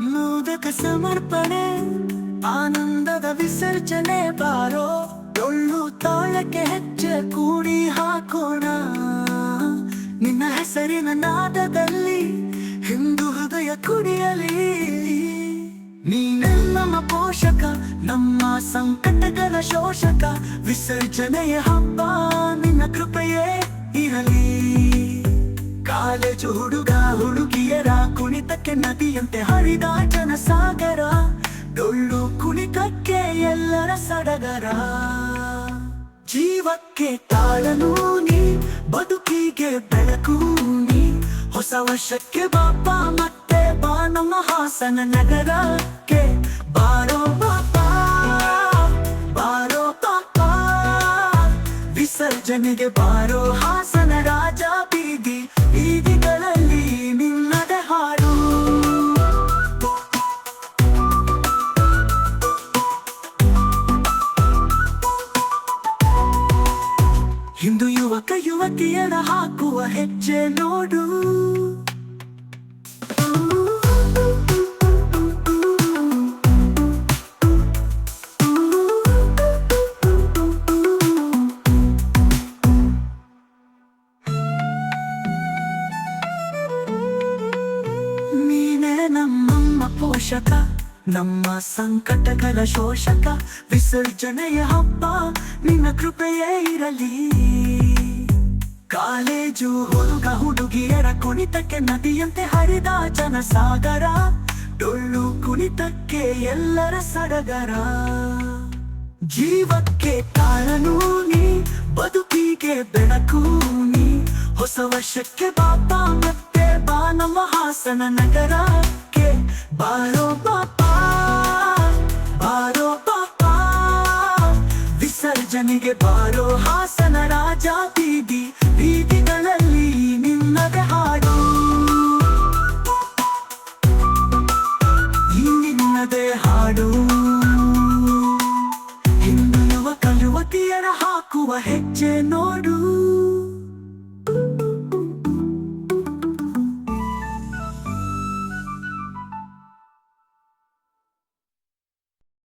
ಮೋದಕ ಸಮರ್ಪಣೆ, ಆನಂದದ ವಿಸರ್ಜನೆ ಬಾರೋ, ಡೊಳ್ಳು ತಾಳಕ್ಕೆ ಹೆಚ್ಚ ಕೂಡಿ ಹಾಕೋಣ. ನಿನ್ನ ಹೆಸರಿನ ನಾದದಲ್ಲಿ ಹಿಂದೂ ಹೃದಯ ಕುಡಿಯಲಿ. ನೀನೆ ನಮ್ಮ ಪೋಷಕ, ನಮ್ಮ ಸಂಕಟಗಳ ಶೋಷಕ, ವಿಸರ್ಜನೆಯ ಹಬ್ಬ ನಿನ್ನ ಕೃಪೆಯೇ. ಇರಲಿ ಕಾಲೇಜು ಹುಡುಗ ಹುಡುಗಿಯರ ಕುಣಿತಕ್ಕೆ ನದಿಯಂತೆ ಹರಿದ ಜನಸಾಗರ ಡೊಳ್ಳು ಕುಣಿತಕ್ಕೆ ಎಲ್ಲರ ಸಡಗರ. ಜೀವಕ್ಕೆ ತಾಳನು ನೀ, ಬದುಕಿಗೆ ಬೆಳಕು ನೀ. ಹೊಸ ವರ್ಷಕ್ಕೆ ಬಾಪ ಮತ್ತೆ ಬಾ ನಮ್ಮ ಹಾಸನ ನಗರಕ್ಕೆ ವಿಸರ್ಜನೆಗೆ ಬಾರೋ ಹಾಸನ ರಾಜ ಬೀದಿ ಬೀದಿಗಳಲ್ಲಿ ನಿನ್ನದ ಹಾಡು. ಹಿಂದೂ ಯುವಕ ಯುವತಿಯರ ಹಾಕುವ ಹೆಜ್ಜೆ ನೋಡು. ಪೋಷಕ ನಮ್ಮ ಸಂಕಟಗಳ ಶೋಷಕ, ವಿಸರ್ಜನೆಯ ಹಬ್ಬ, ನಿನ್ನ ಕೃಪೆಯೇ ಇರಲಿ. ಕಾಲೇಜು ಹುಡುಗ ಹುಡುಗಿಯರ ಕುಣಿತಕ್ಕೆ ನದಿಯಂತೆ ಹರಿದ ಜನಸಾಗರ, ಡೊಳ್ಳು ಕುಣಿತಕ್ಕೆ ಎಲ್ಲರ ಸಡಗರ. ಜೀವಕ್ಕೆ ಕಾರಣನು ನೀ, ಬದುಕಿಗೆ ಬೆಳಕು ನೀ. ಹೊಸ ವರ್ಷಕ್ಕೆ ಬಾಪ ಮತ್ತೆ ಬಾ ನಮ್ಮ ಹಾಸನ ನಗರಕ್ಕೆ ಬಾರೋ ಬಾಪ ಬಾರೋ ವಿಸರ್ಜನೆಗೆ ಬಾರೋ ರಾಜ ಬೀದಿ, ಬೀದಿಗಳಲ್ಲಿ ನಿನ್ನದೆ ಹಾಡು. ಈ ಹಾಡು. ಹಿಂದೂ ಯುವಕ ಯುವತಿಯರ ಹಾಕುವ ಹೆಜ್ಜೆ ನೋಡು